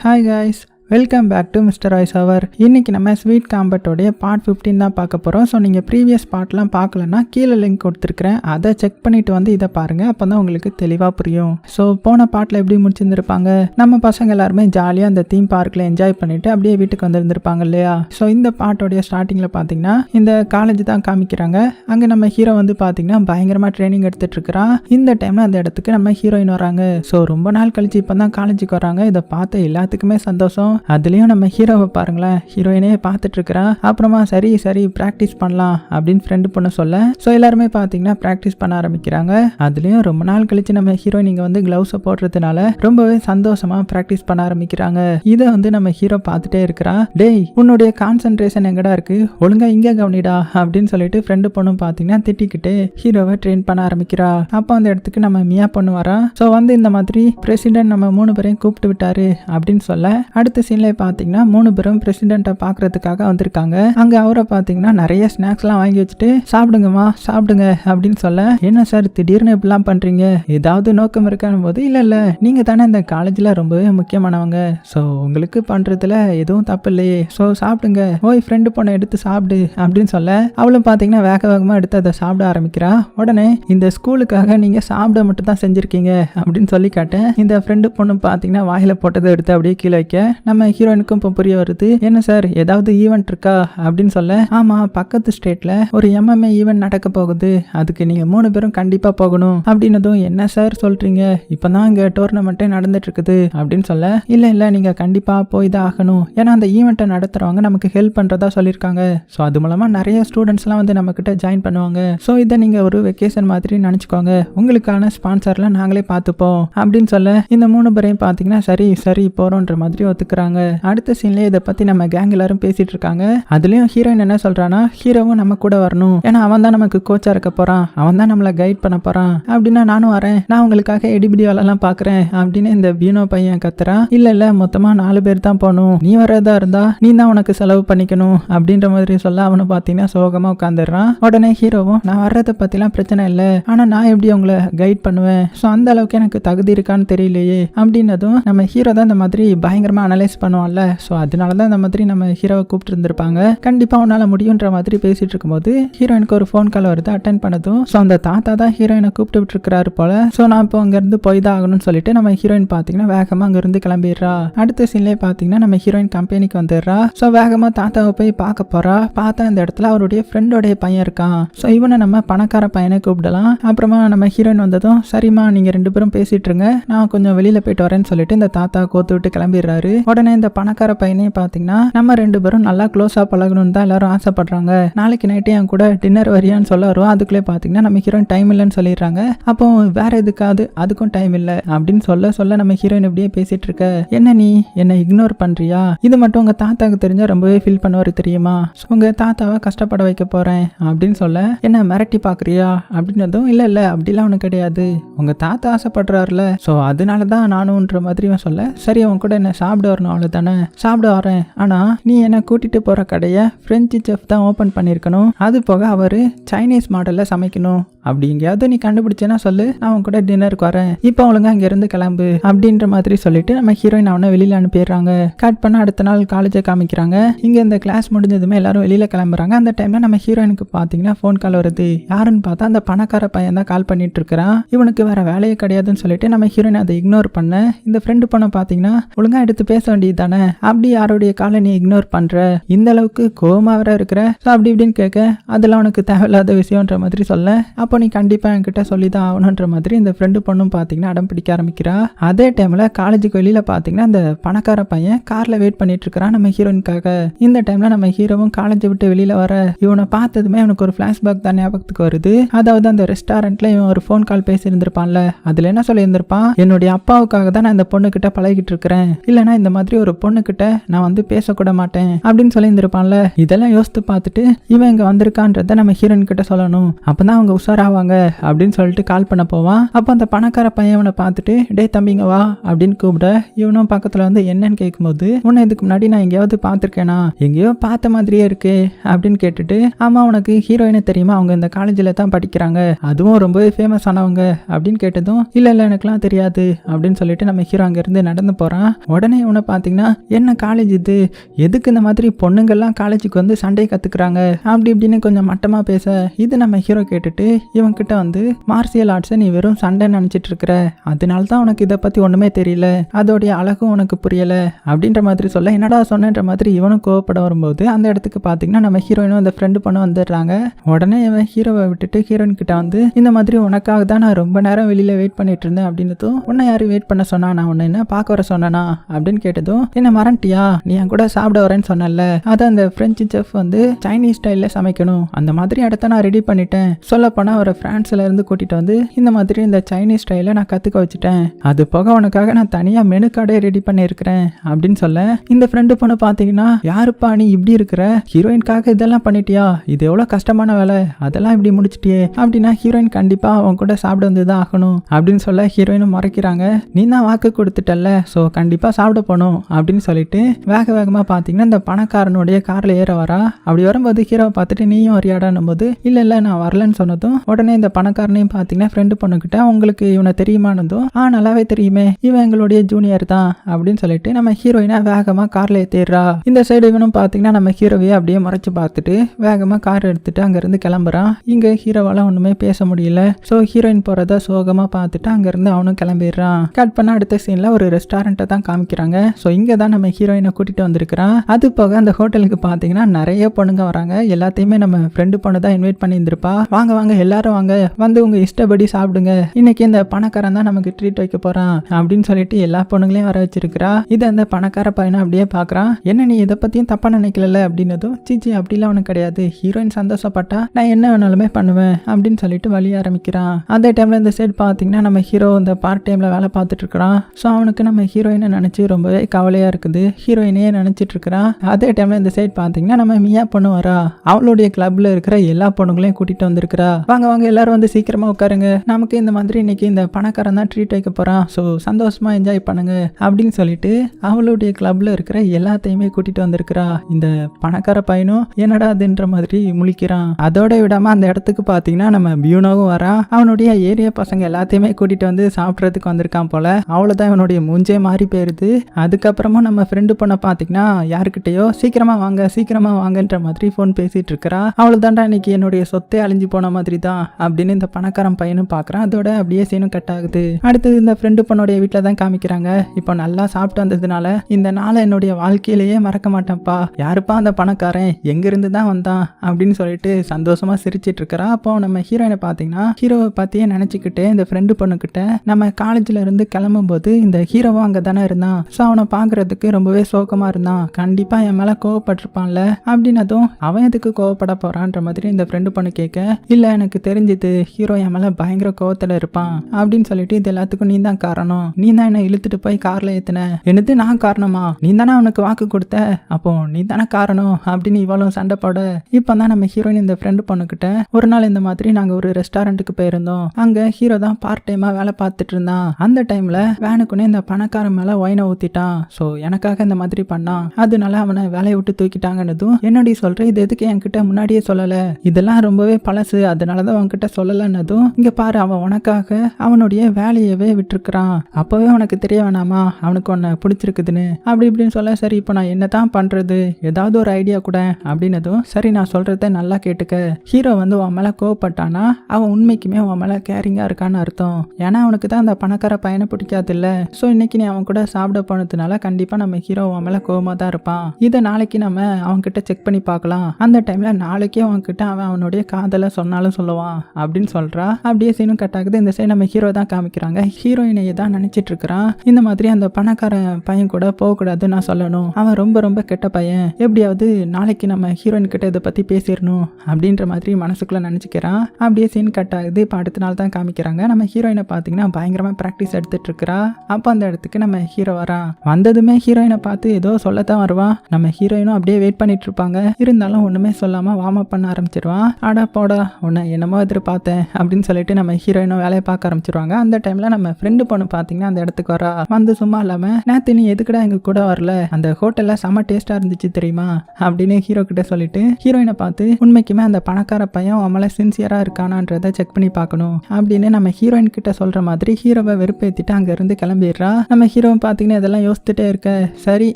Hi guys welcome back to mister voice அவர் இன்னைக்கு நம்ம sweet காம்பட்டோடைய part 15 தான் பார்க்க போகிறோம் ஸோ நீங்கள் ப்ரீவியஸ் பார்ட்லாம் பார்க்கலன்னா கீழே லிங்க் கொடுத்துருக்குறேன். அதை செக் பண்ணிட்டு வந்து இதை பாருங்கள் அப்போ தான் உங்களுக்கு தெளிவாக புரியும். ஸோ போன பாட்டில் எப்படி முடிச்சிருந்துருப்பாங்க? நம்ம பசங்க எல்லாருமே ஜாலியாக அந்த தீம் பார்க்கில் என்ஜாய் பண்ணிட்டு அப்படியே வீட்டுக்கு வந்திருந்திருப்பாங்க இல்லையா? ஸோ இந்த பாட்டோடைய ஸ்டார்டிங்கில் பார்த்தீங்கன்னா இந்த காலேஜ் தான் காமிக்கிறாங்க. அங்கே நம்ம ஹீரோ வந்து பார்த்தீங்கன்னா பயங்கரமாக ட்ரைனிங் எடுத்துட்டு இருக்கிறான். இந்த டைமில் அந்த இடத்துக்கு நம்ம ஹீரோயின் வராங்க. ஸோ ரொம்ப நாள் கழிச்சு இப்போ தான் காலேஜுக்கு வராங்க. இதை பார்த்த எல்லாத்துக்குமே சந்தோஷம். அதுலேயும் நம்ம ஹீரோவை பாருங்களேன் ஹீரோயினே பார்த்துட்டு அப்புறமா சரி சரி ப்ராக்டிஸ் பண்ணலாம் அப்படின்னு ஃப்ரெண்டு பொண்ணு சொல்ல. ஸோ எல்லாருமே பார்த்தீங்கன்னா ப்ராக்டிஸ் பண்ண ஆரம்பிக்கிறாங்க. அதுலேயும் ரொம்ப நாள் கழிச்சு நம்ம ஹீரோயின் வந்து க்ளவுஸை போடுறதுனால ரொம்பவே சந்தோஷமா ப்ராக்டிஸ் பண்ண ஆரம்பிக்கிறாங்க. இதை வந்து நம்ம ஹீரோ பார்த்துட்டே இருக்கிறா. டேய் உன்னுடைய கான்சென்ட்ரேஷன் எங்கடா இருக்கு? ஒழுங்கா இங்கே கவனிடா அப்படின்னு சொல்லிட்டு ஃப்ரெண்டு பொண்ணும் பார்த்தீங்கன்னா திட்டிக்கிட்டு ஹீரோவை ட்ரெயின் பண்ண ஆரம்பிக்கிறா. அப்போ அந்த இடத்துக்கு நம்ம மியா பொண்ணு வரா. ஸோ வந்து இந்த மாதிரி பிரசிடென்ட் நம்ம மூணு பேரையும் கூப்பிட்டு விட்டாரு அப்படின்னு சொல்ல அடுத்த சீன்ல பார்த்தீங்கன்னா மூணு பேரும் பிரசிடென்ட்டை பார்க்கறதுக்காக வந்திருக்காங்க. அங்கே அவரை பார்த்தீங்கன்னா நிறைய ஸ்நாக்ஸ்லாம் வாங்கி வச்சுட்டு சாப்பிடுங்கம்மா சாப்பிடுங்க அப்படின்னு சொல்ல என்ன சார் திடீர்னு இப்படிலாம் பண்ணுறீங்க ஏதாவது நோக்கம் இருக்கான போது இல்லை இல்லை நீங்கள் தானே இந்த காலேஜில் ரொம்பவே முக்கியமானவங்க. ஸோ உங்களுக்கு பண்ணுறதுல எதுவும் தப்பு இல்லையே. ஸோ சாப்பிடுங்க. ஓய் ஃப்ரெண்டு பொண்ணை எடுத்து சாப்பிடு அப்படின்னு சொல்ல அவளும் பார்த்தீங்கன்னா வேக வேகமாக எடுத்து அதை சாப்பிட ஆரம்பிக்கிறா. உடனே இந்த ஸ்கூலுக்காக நீங்கள் சாப்பிட மட்டும் தான் செஞ்சுருக்கீங்க அப்படின்னு சொல்லி காட்டேன். இந்த ஃப்ரெண்டு பொண்ணு பார்த்தீங்கன்னா வாயில் போட்டதை எடுத்து அப்படியே கீழே வைக்க நம்ம ஹீரோயினுக்கும் இப்போ புரிய வருது. என்ன சார் ஏதாவது ஈவெண்ட் இருக்கா? அப்படின்னு சொல்ல ஆமாம் பக்கத்து ஸ்டேட்டில் ஒரு எம்எம்ஏ ஈவெண்ட் நடக்க போகுது. அதுக்கு நீங்கள் மூணு பேரும் கண்டிப்பாக போகணும். அப்படின்னதும் என்ன சார் சொல்கிறீங்க இப்போ தான் இங்கே டோர்னமெண்ட்டே நடந்துட்டு இருக்குது அப்படின்னு சொல்ல இல்லை இல்லை நீங்கள் கண்டிப்பாக போய் தான் ஆகணும். ஏன்னா அந்த ஈவெண்ட்டை நடத்துகிறவங்க நமக்கு ஹெல்ப் பண்ணுறதா சொல்லியிருக்காங்க. ஸோ அது மூலமாக நிறைய ஸ்டூடெண்ட்ஸ்லாம் வந்து நம்மக்கிட்ட ஜாயின் பண்ணுவாங்க. ஸோ இதை நீங்கள் ஒரு வெக்கேஷன் மாதிரி நினச்சிக்கோங்க. உங்களுக்கான ஸ்பான்சர்லாம் நாங்களே பார்த்துப்போம். அப்படின்னு சொல்ல இந்த மூணு பேரையும் பார்த்தீங்கன்னா சரி சரி போறோன்ற மாதிரி ஒத்துக்கிறாங்க. அடுத்த சீன்ல இதை பத்தி நம்ம கேங் எல்லாரும் பேசிட்டு இருக்காங்க அதுலயும் ஹீரோயின் என்ன சொல்றானா ஹீரோவும் நம்ம கூட வரணும். ஏன்னா அவன் தான் நமக்கு கோச்சா இருக்க போறான். அவன் தான் நம்மளை கைட் பண்ண போறான். அப்படின்னா நானும் வரேன். நான் உங்களுக்காக எடிபிடி வேலைலாம் பாக்குறேன். அப்படின்னு இந்த பீனோ பையன் கத்துறான் இல்ல இல்ல மொத்தமா நாலு பேர் தான் போகணும். நீ வரதா இருந்தா நீ தான் உனக்கு செலவு பண்ணிக்கணும். அப்படின்ற மாதிரி சொல்ல அவனை பார்த்தீங்கன்னா சோகமா உட்காந்துடுறான் உடனே ஹீரோவும் நான் வர்றதை பத்திலாம் பிரச்சனை இல்லை. ஆனா நான் எப்படி உங்களை கைட் பண்ணுவேன்? ஸோ அந்த அளவுக்கு எனக்கு தகுதி இருக்கான்னு தெரியலையே. அப்படின்னதும் நம்ம ஹீரோ தான் இந்த மாதிரி பயங்கரமா அனலைஸ் பண்ணுவான்ல. ஸோ அதனால தான் இந்த மாதிரி நம்ம ஹீரோவை கூப்பிட்டு இருந்திருப்பாங்க கண்டிப்பாக உன்னால் முடியுன்ற மாதிரி பேசிட்டு இருக்கும்போது ஹீரோயினுக்கு ஒரு ஃபோன் கால் வருது அட்டன் பண்ணதும். ஸோ அந்த தாத்தா தான் ஹீரோயினை கூப்பிட்டு விட்டுருக்கிறாரு போல. ஸோ நான் இப்போ அங்கேருந்து போய் தான் ஆகணும்னு சொல்லிட்டு நம்ம ஹீரோயின் பார்த்தீங்கன்னா வேகமாக அங்கேருந்து கிளம்பிடுறா. அடுத்த சீன்லேயே பார்த்தீங்கன்னா நம்ம ஹீரோயின் கம்பெனிக்கு வந்துடுறா. ஸோ வேகமாக தாத்தாவை போய் பார்க்க போறா. பார்த்தா இந்த இடத்துல அவருடைய ஃப்ரெண்டோடைய பையன் இருக்கான். ஸோ இவனை நம்ம பணக்கார பையனை கூப்பிடலாம். அப்புறமா நம்ம ஹீரோயின் வந்ததும் சரிம்மா நீங்கள் ரெண்டு பேரும் பேசிட்டு இருங்க. நான் கொஞ்சம் வெளியில் போயிட்டு வரேன்னு சொல்லிட்டு இந்த தாத்தா கோத்து விட்டு கிளம்பிடுறாரு. உடனே இந்த பணக்கார பையனையும் பார்த்தீங்கன்னா நம்ம ரெண்டு பேரும் நல்லா க்ளோஸாக பழகணும்னு தான் எல்லாரும் ஆசைப்படுறாங்க. நாளைக்கு நைட்டு என் கூட டின்னர் வரியான்னு சொல்ல வருவோம். அதுக்குள்ளே பார்த்தீங்கன்னா நம்ம ஹீரோயின் டைம் இல்லைன்னு சொல்லிடுறாங்க. அப்போ வேற எதுக்காவது அதுக்கும் டைம் இல்லை அப்படின்னு சொல்ல சொல்ல நம்ம ஹீரோயின் இப்படியே பேசிட்டு இருக்க. என்ன நீ? என்னை இக்னோர் பண்றியா? இது மட்டும் உங்க தாத்தாக்கு தெரிஞ்சா ரொம்பவே ஃபீல் பண்ணுவார் தெரியுமா? உங்க தாத்தாவை கஷ்டப்பட வைக்க போறேன் அப்படின்னு சொல்ல என்ன மிரட்டி பாக்குறியா? அப்படின்னதும் இல்ல இல்ல அப்படிலாம் ஒன்றும் கிடையாது. உங்க தாத்தா ஆசைப்படுறாருல. ஸோ அதனால தான் நானும்ன்ற மாதிரி சொல்ல சரி அவன் கூட என்ன சாப்பிட வரணும். அவ்வளோ தானே சாப்பிட வரேன் ஆனா நீ என்னை கூட்டிட்டு போற கடையை ஃப்ரெஞ்சு செஃப் தான் ஓப்பன் பண்ணியிருக்கணும் அது போக அவரு சைனீஸ் மாடல்ல சமைக்கணும். அப்படி எங்கேயாவது நீ கண்டுபிடிச்சேன்னா சொல்லு. நான் உன் கூட டின்னருக்கு வரேன். இப்போ அவளுங்க அங்க இருந்து கிளம்பு. அப்படின்ற மாதிரி சொல்லிட்டு நம்ம ஹீரோயின் அவனை வெளியில அனுப்பிடுறாங்க. கட் பண்ண அடுத்த நாள் காலேஜை காமிக்கிறாங்க. இங்க இந்த கிளாஸ் முடிஞ்சதுமே எல்லாரும் வெளியில கிளம்புறாங்க. அந்த டைம்ல நம்ம ஹீரோயினுக்கு பாத்தீங்கன்னா ஃபோன் கால் வருது. யாருன்னு பார்த்தா அந்த பணக்கார பையன் தான் கால் பண்ணிட்டு இருக்கிறான் இவனுக்கு வேற வேலையே கிடையாதுன்னு சொல்லிட்டு நம்ம ஹீரோயின் அதை இக்னோர் பண்ண. இந்த ஃப்ரெண்டு பொண்ணை பாத்தீங்கன்னா ஒழுங்கா எடுத்து பேச வேண்டியது தானே? அப்படி யாருடைய காலை நீ இக்னோர் பண்ற? இந்த அளவுக்கு கோமா வேற இருக்கிற? ஸோ அப்படி இப்படின்னு கேட்க அதெல்லாம் உனக்கு தேவையில்லாத விஷயம்ன்ற மாதிரி சொல்ல. அப்போ நீ கண்டிப்பாக என்கிட்ட சொல்லி தான் ஆகணுன்ற மாதிரி இந்த ஃப்ரெண்டு பொண்ணும் பார்த்தீங்கன்னா அடம் பிடிக்க ஆரம்பிக்கிறா. அதே டைமில் காலேஜுக்கு வெளியில் பார்த்தீங்கன்னா அந்த பணக்கார பையன் காரில் வெயிட் பண்ணிட்டு இருக்கிறான் நம்ம ஹீரோயினுக்காக இந்த டைமில் நம்ம ஹீரோவும் காலேஜை விட்டு வெளியில் வர. இவனை பார்த்ததுமே அவனுக்கு ஒரு ஃப்ளாஷ்பேக் தான் ஞாபகத்துக்கு வருது. அதாவது அந்த ரெஸ்டாரண்ட்ல இவன் ஒரு ஃபோன் கால் பேசியிருந்திருப்பான்ல. அதில் என்ன சொல்லியிருந்திருப்பான்? என்னுடைய அப்பாவுக்காக தான் நான் இந்த பொண்ணுக்கிட்ட பழகிட்டு இருக்கிறேன். இல்லைன்னா இந்த மாதிரி ஒரு பொண்ணுக்கிட்ட நான் வந்து பேசக்கூட மாட்டேன் அப்படின்னு சொல்லியிருந்திருப்பான்ல. இதெல்லாம் யோசித்து பார்த்துட்டு இவன் இங்கே வந்திருக்கான்றத நம்ம ஹீரோயின் கிட்ட சொல்லணும். அப்போ தான் அவங்க உஷார ஆவாங்க அப்படின்னு சொல்லிட்டு கால் பண்ண போவான் அப்போ அந்த பணக்கார பையன் அவனை பார்த்துட்டு டே தம்பிங்க வா அப்படின்னு கூப்பிட இவனும் பக்கத்தில் வந்து என்னன்னு கேட்கும்போது உன்னை இதுக்கு முன்னாடி நான் எங்கேயாவது பார்த்துருக்கேனா? எங்கேயோ பார்த்த மாதிரியே இருக்கு அப்படின்னு கேட்டுட்டு ஆமா உனக்கு ஹீரோயினை தெரியுமா? அவங்க இந்த காலேஜில் தான் படிக்கிறாங்க. அதுவும் ரொம்பவே ஃபேமஸ் ஆனவங்க அப்படின்னு கேட்டதும் இல்லை இல்லை எனக்குலாம் தெரியாது அப்படின்னு சொல்லிட்டு நம்ம ஹீரோ அங்கேருந்து நடந்து போகிறான் உடனே இவனை பார்த்தீங்கன்னா என்ன காலேஜ் இது? எதுக்கு இந்த மாதிரி பொண்ணுங்கள்லாம் காலேஜுக்கு வந்து சண்டை கற்றுக்குறாங்க அப்படி இப்படின்னு கொஞ்சம் மட்டமாக பேச இது நம்ம ஹீரோ கேட்டுட்டு இவன்கிட்ட வந்து மார்ஷியல் ஆர்ட்ஸை நீ வெறும் சண்டை நினச்சிட்டு இருக்கிற. அதனால தான் உனக்கு இதை பற்றி ஒன்றுமே தெரியல. அதோடைய அழகும் உனக்கு புரியல. அப்படின்ற மாதிரி சொல்ல என்னடா சொன்னன்ற மாதிரி இவனும் கோவப்பட வரும்போது அந்த இடத்துக்கு பார்த்தீங்கன்னா நம்ம ஹீரோயினும் அந்த ஃப்ரெண்டு பண்ண வந்துடுறாங்க. உடனே இவன் ஹீரோவை விட்டுட்டு ஹீரோயின் கிட்ட வந்து இந்த மாதிரி உனக்காக தான் நான் ரொம்ப நேரம் வெளியில வெயிட் பண்ணிட்டு இருந்தேன். அப்படின்னதும் உன்னை யாரும் வெயிட் பண்ண சொன்னா? நான் உன்னை என்ன பார்க்க வர சொன்னனா? அப்படின்னு கேட்டதும் என்ன மறந்துட்டியா? நீ என் கூட சாப்பிட வரேன்னு சொன்னல அதான் அந்த பிரெஞ்சு செஃப் வந்து சைனீஸ் ஸ்டைல்ல சமைக்கணும். அந்த மாதிரி இடத்த நான் ரெடி பண்ணிட்டேன். சொல்ல போனா ஒரு பிரான்ஸ்ல இருந்து வந்து இந்த மாதிரி இந்த சைனீஸ் ஸ்டைலை நான் கற்றுக்க வச்சுட்டேன். அது போக உனக்காக நான் தனியாக மெனு கார்டே ரெடி பண்ணியிருக்கிறேன் அப்படின்னு சொல்ல இந்த ஃப்ரெண்டு பொண்ணு பார்த்தீங்கன்னா யாருப்பா நீ இப்படி இருக்கிற? ஹீரோயின்காக இதெல்லாம் பண்ணிட்டியா? இது எவ்வளோ கஷ்டமான வேலை? அதெல்லாம் இப்படி முடிச்சிட்டியே? அப்படின்னா ஹீரோயின் கண்டிப்பாக அவன் கூட சாப்பிட வந்து தான் ஆகணும் அப்படின்னு சொல்ல ஹீரோயினும் மறைக்கிறாங்க. நீ தான் வாக்கு கொடுத்துட்டல்ல ஸோ கண்டிப்பாக சாப்பிட போகணும் அப்படின்னு சொல்லிட்டு வேக வேகமாக பார்த்தீங்கன்னா இந்த பணக்காரனுடைய காரில் ஏற வரா. அப்படி வரும்போது ஹீரோவை பார்த்துட்டு நீயும் வரியாடான்னும் போது இல்லை இல்லை நான் வரலன்னு சொன்னதும் உடனே இந்த பணக்காரனையும் பார்த்தீங்கன்னா ஃப்ரெண்டு பொண்ணுக்கிட்ட உங்களுக்கு இவனை தெரியுமானதும் ஆ நல்லாவே தெரியுமே இவன் எங்களுடைய ஜூனியர் தான் அப்படின்னு சொல்லிட்டு நம்ம ஹீரோயினை வேகமாக காரில் ஏற்றிடுறா இந்த சைடு இவனும் பார்த்தீங்கன்னா நம்ம ஹீரோவையே அப்படியே மறைச்சு பார்த்துட்டு வேகமாக கார் எடுத்துட்டு அங்கேருந்து கிளம்புறான். இங்கே ஹீரோவால் ஒன்றுமே பேச முடியல. ஸோ ஹீரோயின் போகிறத சோகமாக பார்த்துட்டு அங்கேருந்து அவனும் கிளம்பிடுறான். கட் பண்ண அடுத்த சீனில் ஒரு ரெஸ்டாரண்ட்டை தான் காமிக்கிறாங்க. ஸோ இங்கே தான் நம்ம ஹீரோயினை கூட்டிகிட்டு வந்திருக்கிறான். அது போக அந்த ஹோட்டலுக்கு பார்த்தீங்கன்னா நிறைய பொண்ணுங்க வராங்க. எல்லாத்தையுமே நம்ம ஃப்ரெண்டு பொண்ணு தான் இன்வைட் பண்ணியிருந்திருப்பா. வாங்க வாங்க எல்லா எல்லாரும் வாங்க. வந்து உங்க இஷ்டப்படி சாப்பிடுங்க. இன்னைக்கு இந்த பணக்காரன் தான் நமக்கு ட்ரீட் வைக்க போறான் அப்படின்னு சொல்லிட்டு எல்லா பொண்ணுங்களையும் வர வச்சிருக்கிறா. இதை அந்த பணக்கார பையனை அப்படியே பாக்குறான் என்ன நீ இதை பத்தியும் தப்பா நினைக்கல அப்படின்னதும் சீச்சி அப்படிலாம் அவனுக்கு கிடையாது. ஹீரோயின் சந்தோஷப்பட்டா நான் என்ன வேணாலுமே பண்ணுவேன் அப்படின்னு சொல்லிட்டு வழி ஆரம்பிக்கிறான். அதே டைம்ல இந்த சைடு பாத்தீங்கன்னா நம்ம ஹீரோ இந்த பார்ட் டைம்ல வேலை பார்த்துட்டு இருக்கிறான். ஸோ அவனுக்கு நம்ம ஹீரோயினை நினைச்சு ரொம்பவே கவலையா இருக்குது. ஹீரோயினையே நினைச்சிட்டு இருக்கிறான். அதே டைம்ல இந்த சைடு பார்த்தீங்கன்னா நம்ம மியா பொண்ணு வரா. அவளுடைய கிளப்ல இருக்கிற எல்லா பொண்ணுங்களையும் கூட்டிட்டு வந்திருக்கிறா. வாங்க வாங்க எல்லாரும் வந்து சீக்கிரமா உட்காருங்க. நமக்கு இந்த மாதிரி இன்னைக்கு இந்த பணக்காரன் தான் ட்ரீட் வைக்க போறான். ஸோ சந்தோஷமா என்ஜாய் பண்ணுங்க அப்படின்னு சொல்லிட்டு அவளுடைய கிளப்ல இருக்கிற எல்லாத்தையுமே கூட்டிட்டு வந்திருக்கிறா. இந்த பணக்கார பையனும் என்னடா அதுன்ற மாதிரி முழிக்கிறான். அதோட விடாம அந்த இடத்துக்கு பார்த்தீங்கன்னா நம்ம பியூனோவும் வரான். அவனுடைய ஏரியா பசங்க எல்லாத்தையுமே கூட்டிட்டு வந்து சாப்பிட்றதுக்கு வந்திருக்கான் போல. அவ்வளோதான் இவனுடைய மூஞ்சே மாறி போயிருது. அதுக்கப்புறமா நம்ம ஃப்ரெண்டு பொண்ணை பார்த்தீங்கன்னா யாருக்கிட்டயோ சீக்கிரமா வாங்க சீக்கிரமா வாங்கன்ற மாதிரி ஃபோன் பேசிட்டு இருக்கிறா. அவ்வளோதான்டா இன்னைக்கு என்னுடைய சொத்தே அழிஞ்சு போன மாதிரி தான். அப்படின்னு இந்த பணக்காரன் பையனும் பார்க்குறான் அதோட அப்படியே சீனும் கட் ஆகுது. அடுத்தது இந்த ஃப்ரெண்டு பொண்ணுடைய வீட்டில் தான் காமிக்கிறாங்க. இப்போ நல்லா சாப்பிட்டு வந்ததுனால இந்த நாளை என்னுடைய வாழ்க்கையிலேயே மறக்க மாட்டேன்ப்பா. யாருப்பா அந்த பணக்காரன்? எங்கிருந்து தான் வந்தான்? அப்படின்னு சொல்லிட்டு சந்தோஷமா சிரிச்சிட்டு இருக்கிறா. அப்போ நம்ம ஹீரோயினை பார்த்தீங்கன்னா ஹீரோவை பார்த்தியே நினச்சிக்கிட்டு இந்த ஃப்ரெண்டு பொண்ணுக்கிட்ட நம்ம காலேஜில் இருந்து கிளம்பும்போது இந்த ஹீரோவும் அங்கே தானே இருந்தான். ஸோ அவனை பார்க்கறதுக்கு ரொம்பவே சோகமாக இருந்தான். கண்டிப்பாக என் மேலே கோவப்பட்டிருப்பான்ல. அப்படின்னதும் அவன் எதுக்கு கோவப்பட போறான்ற மாதிரி இந்த ஃப்ரெண்டு பொண்ணு கேட்க இல்லை எனக்கு தெரிஞ்சுது ஹீரோ என் மேலே பயங்கர கோவத்தில் இருப்பான் அப்படின்னு சொல்லிட்டு இது எல்லாத்துக்கும் நீ தான் காரணம். நீ தான் என்னை இழுத்துட்டு போய் காரில் ஏத்துன. என்னது நான் காரணமா? நீ தானே அவனுக்கு வாக்கு கொடுத்த. அப்போ நீ தானே காரணம் அப்படின்னு இவளும் சண்டை போட. இப்போ தான் நம்ம ஹீரோயின் இந்த ஃப்ரெண்டு பொண்ணுக்கிட்ட ஒரு நாள் இந்த மாதிரி நாங்கள் ஒரு ரெஸ்டாரண்ட்டுக்கு போயிருந்தோம். அங்கே ஹீரோ தான் பார்ட் டைமாக வேலை பார்த்துட்டு இருந்தான். அந்த டைமில் வேனுக்குன்னே இந்த பணக்காரன் மேலே ஒயினை ஊற்றிட்டான் ஸோ எனக்காக இந்த மாதிரி பண்ணான். அதனால அவனை வேலையை விட்டு தூக்கிட்டாங்கன்னதும் என்னடி சொல்ற? இது எதுக்கு என்கிட்ட முன்னாடியே சொல்லலை? இதெல்லாம் ரொம்பவே பழசு. அதனால தான் அவன்கிட்ட சொல்லலைன்னதும் இங்கே பாரு அவன் உனக்காக அவனுடைய வேலையவே விட்டுருக்குறான். அப்போவே உனக்கு தெரிய வேணாமா? அவனுக்கு உன்னை பிடிச்சிருக்குதுன்னு. அப்படி இப்படின்னு சொல்ல சரி இப்போ நான் என்ன தான் பண்ணுறது ஏதாவது ஒரு ஐடியா கூட. அப்படின்னதும் சரி நான் சொல்கிறத நல்லா கேட்டுக்க. ஹீரோ வந்து உன் மேலே கோவப்பட்டானா? அவன் உண்மைக்குமே உன் மேலே கேரிங்காக இருக்கான்னு அர்த்தம். ஏன்னா அவனுக்கு தான் அந்த பணக்கார பையனை பிடிக்காது இல்ல ஸோ இன்னைக்கு நீ அவன் கூட சாப்பிட போனதுனால கண்டிப்பாக நம்ம ஹீரோ அவன் மேலே கோவமாக தான் இருப்பான். இதை நாளைக்கு நம்ம அவன்கிட்ட செக் பண்ணி பார்க்கலாம். அந்த டைமில் நாளைக்கே அவன்கிட்ட அவன் அவனுடைய காதலை சொன்னாலும் சொல்லுவான். அப்படின்னு சொல்கிறா அப்படியே சீனும் கட் ஆகுது. இந்த சைடு நம்ம ஹீரோ தான் காமிக்கிறாங்க. ஹீரோயினையை தான் நினச்சிட்டு இருக்கிறான் இந்த மாதிரி அந்த பணக்கார பையன் கூட போகக்கூடாது நான் சொல்லணும். அவன் ரொம்ப ரொம்ப கெட்ட பையன். எப்படியாவது நாளைக்கு நம்ம ஹீரோயின் கிட்ட இதை பற்றி பேசிடணும் அப்படின்ற மாதிரி மனசுக்குள்ளே நினச்சிக்கிறான் அப்படியே சீன் கட் ஆகுது. இப்போ அடுத்த நாள் தான் காமிக்கிறாங்க. நம்ம ஹீரோயினை பார்த்தீங்கன்னா பயங்கரமாக ப்ராக்டிஸ் எடுத்துட்டு இருக்கிறா. அப்போ அந்த இடத்துக்கு நம்ம ஹீரோ வரான் வந்ததுமே ஹீரோயினை பார்த்து ஏதோ சொல்லத்தான் வருவான் நம்ம ஹீரோயினும் அப்படியே வெயிட் பண்ணிட்டு இருப்பாங்க. இருந்தாலும் ஒன்றுமே சொல்லாமல் வார்ம் அப் பண்ண ஆரம்பிச்சிருவான் அடா போடா உன்னை என்னமோ என்னமோ எதிர்பார்த்தேன் அப்படின்னு சொல்லிட்டு நம்ம ஹீரோயினும் வேலையை பார்க்க ஆரம்பிச்சிருவாங்க. அந்த டைம்ல நம்ம ஃப்ரெண்டு பொண்ணு பார்த்தீங்கன்னா அந்த இடத்துக்கு வரா. வந்து சும்மா இல்லாம நேத்து நீ எதுக்குடா எங்க கூட வரல? அந்த ஹோட்டல்ல செம டேஸ்டா இருந்துச்சு தெரியுமா? அப்படின்னு ஹீரோ கிட்ட சொல்லிட்டு ஹீரோயினை பார்த்து உண்மைக்குமே அந்த பணக்கார பையன் அவன் சின்சியரா இருக்கானான்றத செக் பண்ணி பார்க்கணும். அப்படின்னு நம்ம ஹீரோயின் கிட்ட சொல்ற மாதிரி ஹீரோவை வெறுப்பேத்திட்டு அங்க இருந்து கிளம்பிடுறா. நம்ம ஹீரோ பார்த்தீங்கன்னா இதெல்லாம் யோசித்துட்டே இருக்க சரி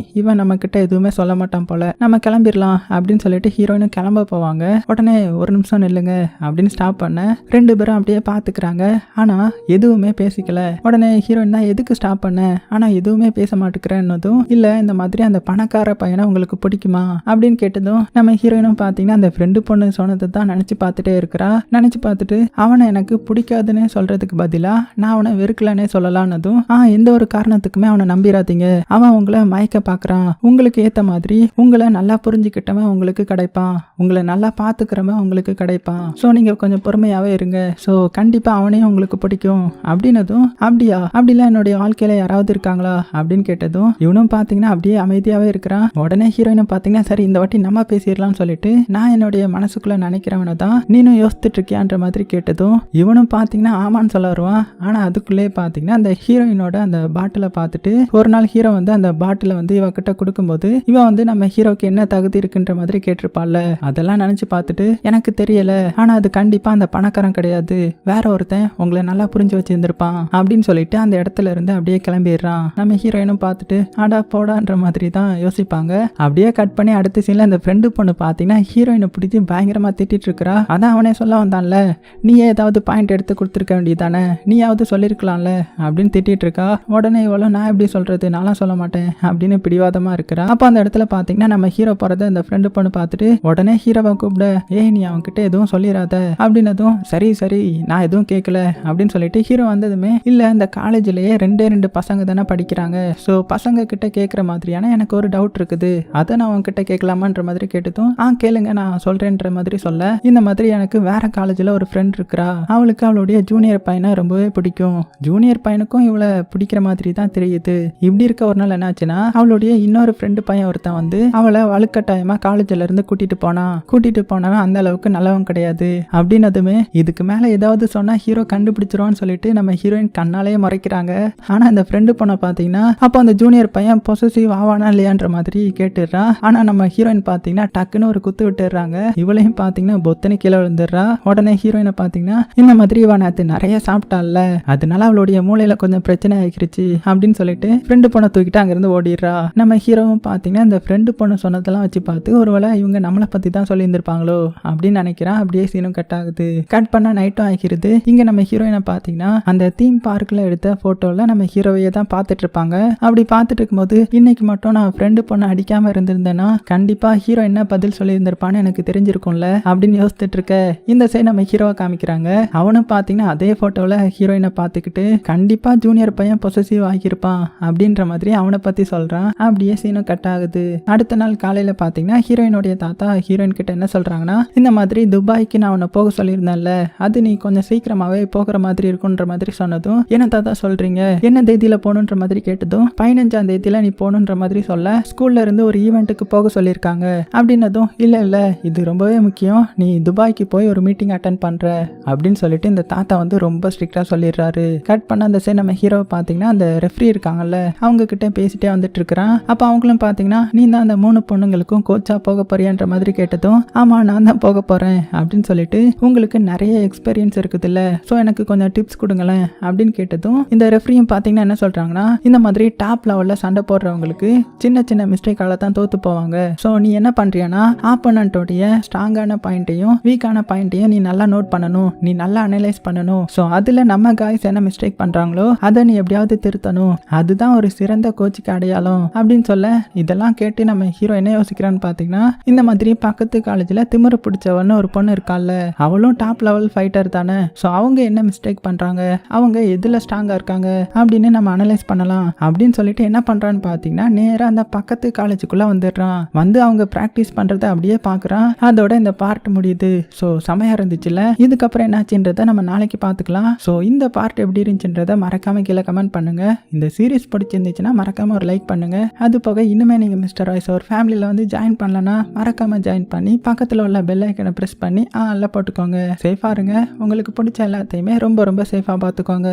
இவன் நம்ம கிட்ட எதுவுமே சொல்ல மாட்டான் போல. நம்ம கிளம்பிடலாம். அப்படின்னு சொல்லிட்டு ஹீரோயினும் கிளம்ப போவாங்க. உடனே ஒரு நிமிஷம் நில்லுங்க. அப்படின்னு ஸ்டாப் பண்ண ரெண்டு பேரும் அப்படியே பார்த்துக்கிறாங்க ஆனால் எதுவுமே பேசிக்கல. உடனே ஹீரோயின் தான் எதுக்கு ஸ்டாப் பண்ண? ஆனால் எதுவுமே பேச மாட்டேங்கிறேன்னதும் இல்லை இந்த மாதிரி அந்த பணக்கார பையனை உங்களுக்கு பிடிக்குமா? அப்படின்னு கேட்டதும் நம்ம ஹீரோயினும் பார்த்தீங்கன்னா அந்த ஃப்ரெண்டு பொண்ணு சொன்னதை தான் நினச்சி பார்த்துட்டே இருக்கிறா. நினச்சி பார்த்துட்டு அவனை எனக்கு பிடிக்காதுன்னு சொல்கிறதுக்கு பதிலாக நான் அவனை வெறுக்கலன்னே சொல்லலான்னதும் ஆ எந்த ஒரு காரணத்துக்குமே அவனை நம்பிடாதீங்க அவன் உங்களை மயக்க பார்க்குறான் உங்களுக்கு ஏற்ற மாதிரி உங்களை நல்லா புரிஞ்சுக்கிட்டவன் உங்களுக்கு கிடைப்பான். உங்களை நல்லா பார்த்துக்கிறவன் உங்களுக்கு கிடைப்பான். ஸோ நீங்கள் கொஞ்சம் பொறுமையாகவே இருங்க. ஸோ கண்டிப்பாக அவனையும் உங்களுக்கு பிடிக்கும். அப்படின்னதும் அப்படியா? அப்படிலாம் என்னுடைய வாழ்க்கையில் யாராவது இருக்காங்களா? அப்படின்னு கேட்டதும் இவனும் பார்த்தீங்கன்னா அப்படியே அமைதியாகவே இருக்கிறான். உடனே ஹீரோயினும் பார்த்தீங்கன்னா சரி இந்த வாட்டி நம்ம பேசிடலாம்னு சொல்லிட்டு நான் என்னுடைய மனசுக்குள்ள நினைக்கிறவனை தான் நீனும் யோசிச்சுட்டு இருக்கியான்ற மாதிரி கேட்டதும் இவனும் பார்த்தீங்கன்னா ஆமான்னு சொல்ல வருவான். ஆனால் அதுக்குள்ளே பார்த்தீங்கன்னா அந்த ஹீரோயினோட அந்த பாட்டிலை பார்த்துட்டு ஒரு நாள் ஹீரோ வந்து அந்த பாட்டிலை வந்து இவகிட்ட கொடுக்கும்போது இவன் வந்து நம்ம ஹீரோக்கு என்ன தகுதி இருக்குன்ற மாதிரி கேட்டிருப்பாள்ல. அதெல்லாம் நினச்சி பார்த்துட்டு எனக்கு தெரியல. ஆனால் அது கண்டிப்பாக அந்த பணக்காரன் கிடையாது. வேற ஒருத்தன் உங்களை நல்லா புரிஞ்சு வச்சிருந்திருப்பான் அப்படின்னு சொல்லிட்டு அந்த இடத்துல இருந்து அப்படியே கிளம்பிடுறான். நம்ம ஹீரோயினும் பார்த்துட்டு ஆடா போடான்ற மாதிரி தான் யோசிப்பாங்க. அப்படியே கட் பண்ணி அடுத்த சீனில் அந்த ஃப்ரெண்டு பொண்ணு பார்த்தீங்கன்னா ஹீரோயினை பிடிச்சி பயங்கரமாக திட்டிட்டு இருக்கிறா. அதான் அவனே சொல்ல வந்தான்ல நீயே ஏதாவது பாயிண்ட் எடுத்து கொடுத்துருக்க வேண்டியதானே நீயாவது சொல்லியிருக்கலாம்ல அப்படின்னு திட்டிட்டு இருக்கா. உடனே இவ்வளோ நான் எப்படி சொல்கிறது நான்லாம் சொல்ல மாட்டேன். அப்படின்னு பிடிவாதமாக இருக்கிறா. அப்போ அந்த இடத்துல பார்த்தீங்கன்னா நம்ம ஹீரோ போகிறத அந்த ஃப்ரெண்டு பொண்ணு பார்த்துட்டு உடனே ஹீரோவை கூப்பிட. ஏய் நீ அவன்கிட்ட எதுவும் சொல்லிடாத. அப்படின்னதும் சரி சரி நான் எதுவும் கேட்கல அப்படின்னு சொல்லிட்டு ஹீரோ வந்ததுமே இல்லை இந்த காலேஜ்லேயே ரெண்டே ரெண்டு பசங்க தானே படிக்கிறாங்க. ஸோ பசங்க கிட்ட கேட்குற மாதிரியான எனக்கு ஒரு டவுட் இருக்குது. அதை நான் உன்கிட்ட கேட்கலாமான்ற மாதிரி கேட்டதும் ஆ கேளுங்க நான் சொல்கிறேன்ற மாதிரி சொல்ல. இந்த மாதிரி எனக்கு வேற காலேஜில் ஒரு ஃப்ரெண்ட் இருக்கிறா. அவளுக்கு அவளுடைய ஜூனியர் பையனை ரொம்பவே பிடிக்கும். ஜூனியர் பையனுக்கும் இவளை பிடிக்கிற மாதிரி தான் தெரியுது. இப்படி இருக்க ஒரு நாள் என்னாச்சுன்னா அவளுடைய இன்னொரு ஃப்ரெண்டு பையன் ஒருத்தன் வந்து அவளை வலுக்கட்டாயமாக காலேஜில் இருந்து கூட்டிகிட்டு போனான். கூட்டிகிட்டு போனவன் அந்த அளவுக்கு நல்லவன் கிடையாது. அப்படின்னு அப்படின்னதுமே இதுக்கு மேலே ஏதாவது சொன்னால் ஹீரோ கண்டுபிடிச்சிருவான்னு சொல்லிட்டு நம்ம ஹீரோயின் கண்ணாலேயே மறைக்கிறாங்க. ஆனால் அந்த ஃப்ரெண்டு பொண்ணை பார்த்தீங்கன்னா அப்போ அந்த ஜூனியர் பையன் பொசசிவ் ஆவானா இல்லையான்ற மாதிரி கேட்டுடுறான் ஆனால் நம்ம ஹீரோயின் பார்த்தீங்கன்னா டக்குன்னு ஒரு குத்து விட்டுடுறாங்க. இவளையும் பார்த்தீங்கன்னா பொத்தனை கீழே விழுந்துடுறா. உடனே ஹீரோயினை பார்த்தீங்கன்னா இந்த மாதிரி இவன் நேற்று நிறைய சாப்பிட்டால அதனால அவளுடைய மூளையில் கொஞ்சம் பிரச்சனை ஆகிருச்சு அப்படின்னு சொல்லிட்டு ஃப்ரெண்டு பொண்ணை தூக்கிட்டு அங்கேருந்து ஓடிடுறா. நம்ம ஹீரோவும் பார்த்தீங்கன்னா இந்த ஃப்ரெண்டு பொண்ணு சொன்னதெல்லாம் வச்சு பார்த்து ஒருவேளை இவங்க நம்மளை பற்றி தான் சொல்லியிருந்திருப்பாங்களோ அப்படின்னு நினைக்கிறான் அப்படியே சீனும் கட்டாக ஆகுது. கட் பண்ணால் நைட்டும் ஆகிருது. இங்கே நம்ம ஹீரோயினை பார்த்தீங்கன்னா அந்த தீம் பார்க்கில் எடுத்த ஃபோட்டோவில் நம்ம ஹீரோவையே தான் பார்த்துட்டு இருப்பாங்க அப்படி பார்த்துட்டு இருக்கும்போது இன்னைக்கு மட்டும் நான் ஃப்ரெண்டு பொண்ணை அடிக்காமல் இருந்திருந்தேன்னா கண்டிப்பாக ஹீரோ என்ன பதில் சொல்லியிருந்திருப்பான்னு எனக்கு தெரிஞ்சிருக்கும்ல அப்படின்னு யோசித்துட்டு இருக்க இந்த சைடு நம்ம ஹீரோவை காமிக்கிறாங்க. அவனும் பார்த்தீங்கன்னா அதே ஃபோட்டோவில் ஹீரோயினை பார்த்துக்கிட்டு கண்டிப்பாக ஜூனியர் பையன் பொசசிவ் ஆகியிருப்பான் அப்படின்ற மாதிரி அவனை பற்றி சொல்கிறான் அப்படியே சீனும் கட் ஆகுது. அடுத்த நாள் காலையில் பார்த்தீங்கன்னா ஹீரோயினுடைய தாத்தா ஹீரோயின் கிட்ட என்ன சொல்கிறாங்கன்னா இந்த மாதிரி துபாய்க்கு நான் அவனை போக சொல்லியிருந்தேன்ல அது நீ கொஞ்சம் சீக்கிரமாவே போகிற மாதிரி இருக்குன்ற மாதிரி சொன்னதும் என்ன தாத்தா சொல்றீங்க? என்ன தேதியில போகணுன்ற மாதிரி கேட்டதும் பதினஞ்சாம் தேதியில நீ போகணுன்ற மாதிரி சொல்ல ஸ்கூல்ல இருந்து ஒரு ஈவெண்ட்டுக்கு போக சொல்லியிருக்காங்க. அப்படின்னதும் இல்லை இல்லை இது ரொம்பவே முக்கியம். நீ துபாய்க்கு போய் ஒரு மீட்டிங் அட்டன் பண்ற. அப்படின்னு சொல்லிட்டு இந்த தாத்தா வந்து ரொம்ப ஸ்ட்ரிக்டா சொல்லிடுறாரு. கட் பண்ண அந்த சைடு நம்ம ஹீரோவை பார்த்தீங்கன்னா அந்த ரெஃப்ரி இருக்காங்கல்ல அவங்க கிட்ட பேசிட்டே வந்துட்டு இருக்கிறான் அப்போ அவங்களும் பார்த்தீங்கன்னா நீ தான் அந்த மூணு பொண்ணுங்களுக்கும் கோச்சா போக போறியான்ற மாதிரி கேட்டதும் ஆமா நான் தான் போக போறேன். அப்படின்னு சொல்லிட்டு உங்களுக்கு நிறைய எக்ஸ்பீரியன்ஸ் இருக்குதுல்ல? ஸோ எனக்கு கொஞ்சம் டிப்ஸ் கொடுங்களேன் அப்படின்னு கேட்டதும் இந்த ரெஃப்ரியும் பார்த்தீங்கன்னா என்ன சொல்கிறாங்கன்னா இந்த மாதிரி டாப் லெவலில் சண்டை போடுறவங்களுக்கு சின்ன சின்ன மிஸ்டேக்கால தான் தோற்று போவாங்க. ஸோ நீ என்ன பண்ணுறியன்னா ஆப்போனண்ட்டோடைய ஸ்ட்ராங்கான பாயிண்ட்டையும் வீக்கான பாயிண்ட்டையும் நீ நல்லா நோட் பண்ணணும். நீ நல்லா அனலைஸ் பண்ணணும். ஸோ அதில் நம்ம காய்ஸ் என்ன மிஸ்டேக் பண்ணுறாங்களோ அதை நீ எப்படியாவது திருத்தணும். அதுதான் ஒரு சிறந்த கோச்சுக்கு அடையாளம் அப்படின்னு சொல்ல இதெல்லாம் கேட்டு நம்ம ஹீரோ என்ன யோசிக்கிறான்னு பார்த்தீங்கன்னா இந்த மாதிரி பக்கத்து காலேஜில் திமிரு பிடிச்சவன்னு ஒரு பொண்ணு இருக்கால்ல அவளும் டாப் லெவல் ஃபைட்டர் தானே. ஸோ அவங்க என்ன மிஸ்டேக் பண்ணுறாங்க அவங்க எதில் ஸ்ட்ராங்காக இருக்காங்க? அப்படின்னு நம்ம அனலைஸ் பண்ணலாம். அப்படின்னு சொல்லிட்டு என்ன பண்ணுறான்னு பார்த்தீங்கன்னா நேராக அந்த பக்கத்து காலேஜுக்குள்ளே வந்துடுறான். வந்து அவங்க ப்ராக்டிஸ் பண்ணுறத அப்படியே பார்க்குறான். அதோட இந்த பார்ட் முடியுது. ஸோ செமையாக இருந்துச்சுல்ல? இதுக்கப்புறம் என்னாச்சுன்றதை நம்ம நாளைக்கு பார்த்துக்கலாம். ஸோ இந்த பார்ட் எப்படி இருந்துச்சுன்றதை மறக்காமல் கீழே கமெண்ட் பண்ணுங்க. இந்த சீரீஸ் பிடிச்சிருந்துச்சுன்னா மறக்காமல் ஒரு லைக் பண்ணுங்கள் அது போக இன்னுமே நீங்கள் மிஸ்டர் வாய்ஸ் ஒரு ஃபேமிலியில் வந்து ஜாயின் பண்ணலன்னா மறக்காமல் ஜாயின் பண்ணி பக்கத்தில் உள்ள பெல் ஐக்கனை ப்ரெஸ் பண்ணி ஆ போட்டுக்கோங்க. பார்த்துக்கோங்க சேஃபாக இருங்க. உங்களுக்கு பிடிச்ச எல்லாத்தையுமே ரொம்ப ரொம்ப சேஃபாக பார்த்துக்கோங்க